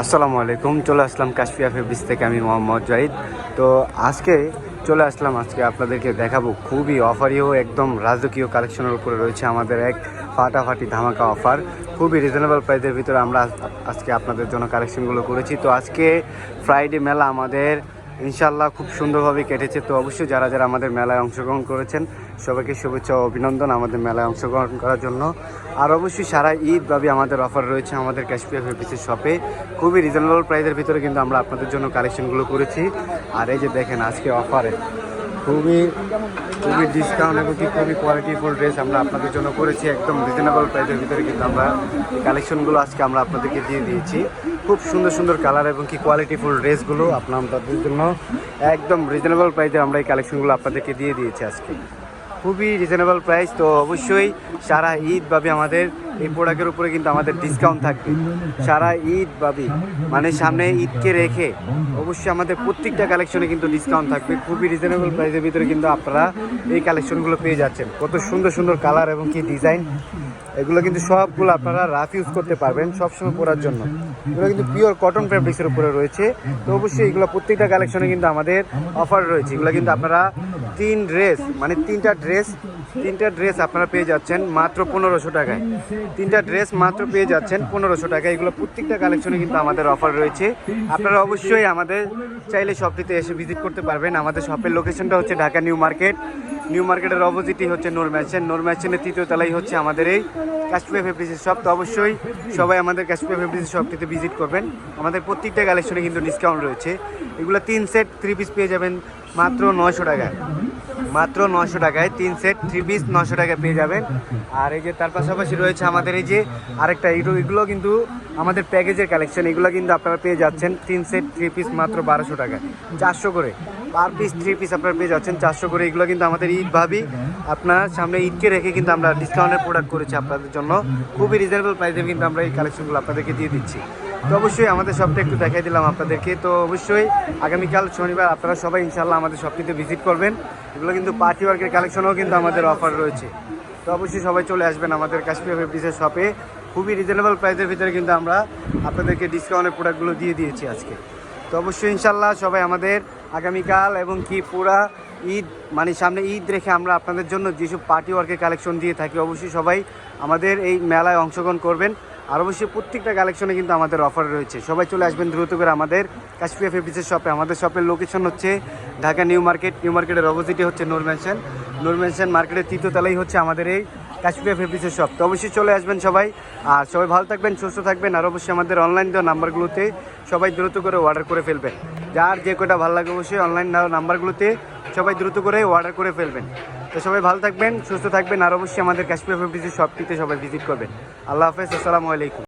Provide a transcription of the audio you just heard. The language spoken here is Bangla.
আসসালামু আলাইকুম, চলে আসলাম কাশফিয়া ফেব্রিক্স থেকে আমি মোহাম্মদ জাহিদ। তো আজকে চলে আসলাম, আজকে আপনাদেরকে দেখাবো খুবই অফারিও একদম রাজকীয় কালেকশনের উপরে রয়েছে আমাদের এক ফাটাফাটি ধামাকা অফার। খুবই রিজনেবল প্রাইসের ভিতরে আমরা আজকে আপনাদের জন্য কালেকশনগুলো করেছি। তো আজকে ফ্রাইডে মেলা আমাদের ইনশাল্লাহ খুব সুন্দরভাবে কেটেছে। তো অবশ্যই যারা যারা আমাদের মেলায় অংশগ্রহণ করেছেন, সবাইকে শুভেচ্ছা অভিনন্দন আমাদের মেলায় অংশগ্রহণ করার জন্য। আর অবশ্যই সারা ঈদ ভাবে আমাদের অফার রয়েছে আমাদের ক্যাশপিয়া ফেব্রিক্সের শপে। খুবই রিজনেবল প্রাইসের ভিতরে কিন্তু আমরা আপনাদের জন্য কালেকশনগুলো করেছি। আর এই যে দেখেন আজকে অফারে খুবই খুবই ডিসকাউন্ট এবং কি খুবই কোয়ালিটিফুল ড্রেস আমরা আপনাদের জন্য করেছি। একদম রিজনেবল প্রাইসের ভিতরে কিন্তু আমরা কালেকশনগুলো আজকে আমরা আপনাদেরকে দিয়ে দিয়েছি। খুব সুন্দর সুন্দর কালার এবং কি কোয়ালিটিফুল ড্রেসগুলো আপনাদের জন্য একদম রিজনেবল প্রাইসে আমরা এই কালেকশনগুলো আপনাদেরকে দিয়ে দিয়েছি আজকে। খুবই রিজনেবল প্রাইস তো অবশ্যই সারা ঈদ ভাবে আমাদের, এই প্রোডাক্টের উপরে কিন্তু আমাদের ডিসকাউন্ট থাকবে। সারা ঈদ ভাবে মানে সামনে ঈদকে রেখে অবশ্যই আমাদের প্রত্যেকটা কালেকশনে কিন্তু ডিসকাউন্ট থাকবে। খুবই রিজনেবল প্রাইসের ভিতরে কিন্তু আপনারা এই কালেকশনগুলো পেয়ে যাচ্ছেন। কত সুন্দর সুন্দর কালার এবং কি ডিজাইন এগুলো কিন্তু সবগুলো আপনারা রাফ ইউজ করতে পারবেন সবসময় পরার জন্য। এগুলো কিন্তু পিওর কটন ফ্যাব্রিক্সের উপরে রয়েছে। তো অবশ্যই এগুলো প্রত্যেকটা কালেকশনে কিন্তু আমাদের অফার রয়েছে। এগুলো কিন্তু আপনারা তিন ড্রেস মানে তিনটা ড্রেস তিনটা ড্রেস আপনারা পেয়ে যাচ্ছেন মাত্র পনেরোশো টাকায়। তিনটা ড্রেস মাত্র পেয়ে যাচ্ছেন পনেরোশো টাকায়। এগুলো প্রত্যেকটা কালেকশনে কিন্তু আমাদের অফার রয়েছে। আপনারা অবশ্যই আমাদের চাইলে শপটিতে এসে ভিজিট করতে পারবেন। আমাদের শপের লোকেশনটা হচ্ছে ঢাকা নিউ মার্কেট। নিউ মার্কেটের অপোজিটই হচ্ছে নোর ম্যাচেন নোর ম্যাচেনের তৃতীয় তলাই হচ্ছে আমাদের এই কাশ্মীর ফেব্রিক্সের শপ তো অবশ্যই সবাই আমাদের কাশ্মীর ফেব্রিক্সের শপটিতে ভিজিট করবেন। আমাদের প্রত্যেকটা কালেকশনে কিন্তু ডিসকাউন্ট রয়েছে। এগুলো তিন সেট থ্রি পিস পেয়ে যাবেন মাত্র নয়শো টাকায়। মাত্র নশো টাকায় তিন সেট থ্রি পিস নশো টাকায় পেয়ে যাবেন। আর এই যে তার পাশাপাশি রয়েছে আমাদের এই যে আরেকটা, এগুলো কিন্তু আমাদের প্যাকেজের কালেকশন এগুলো কিন্তু আপনারা পেয়ে যাচ্ছেন তিন সেট থ্রি পিস মাত্র বারোশো টাকায়। চারশো করে পার পিস থ্রি পিস আপনারা পেয়ে যাচ্ছেন চারশো করে। এগুলো কিন্তু আমাদের ঈদ ভাবি, আপনার সামনে ঈদকে রেখে কিন্তু আমরা ডিসকাউন্টের প্রোডাক্ট করেছি আপনাদের জন্য। খুবই রিজনেবল প্রাইসে কিন্তু আমরা এই কালেকশনগুলো আপনাদেরকে দিয়ে দিচ্ছি। তো অবশ্যই আমাদের শপটা একটু দেখাই দিলাম আপনাদেরকে। তো অবশ্যই আগামীকাল শনিবার আপনারা সবাই ইনশাল্লাহ আমাদের শপটিতে ভিজিট করবেন। এগুলো কিন্তু পার্টি ওয়ার্কের কালেকশনও কিন্তু আমাদের অফার রয়েছে। তো অবশ্যই সবাই চলে আসবেন আমাদের কাশ্মীর ফেব্রিক্সের শপে খুবই রিজনেবল প্রাইসের ভিতরে কিন্তু আমরা আপনাদেরকে ডিসকাউন্টের প্রোডাক্টগুলো দিয়ে দিয়েছি আজকে। তো অবশ্যই ইনশাল্লাহ সবাই আমাদের আগামীকাল এবং কি পুরা ঈদ মানে সামনে ঈদ রেখে আমরা আপনাদের জন্য যেসব পার্টি ওয়ার্কের কালেকশন দিয়ে থাকি, অবশ্যই সবাই আমাদের এই মেলায় অংশগ্রহণ করবেন। আর অবশ্যই প্রত্যেকটা কালেকশনে কিন্তু আমাদের অফার রয়েছে। সবাই চলে আসবেন দ্রুত করে আমাদের কাশ্মীর ফেব্রিক্সের শপে আমাদের শপের লোকেশন হচ্ছে ঢাকা নিউ মার্কেট। নিউ মার্কেটের অপোজিটে হচ্ছে নূর ম্যানশন মার্কেটের তৃতীয় হচ্ছে আমাদের এই কাশ্মীর ফেব্রিক্সের শপ তো অবশ্যই চলে আসবেন সবাই। আর সবাই ভালো থাকবেন, সুস্থ থাকবেন। আর অবশ্যই আমাদের অনলাইন দেওয়া নাম্বারগুলোতে সবাই দ্রুত করে অর্ডার করে ফেলবেন। যার যে কটা ভালো লাগে অবশ্যই অনলাইন দেওয়া নাম্বারগুলোতে সবাই দ্রুত করে অর্ডার করে ফেলবেন। তো সবাই ভালো থাকবেন, সুস্থ থাকবেন। আর অবশ্যই আমাদের কাশ্মীর ফেব্রিক্সের শপটিতে সবাই ভিজিট করবেন। আল্লাহ হাফেজ, আসসালামু আলাইকুম।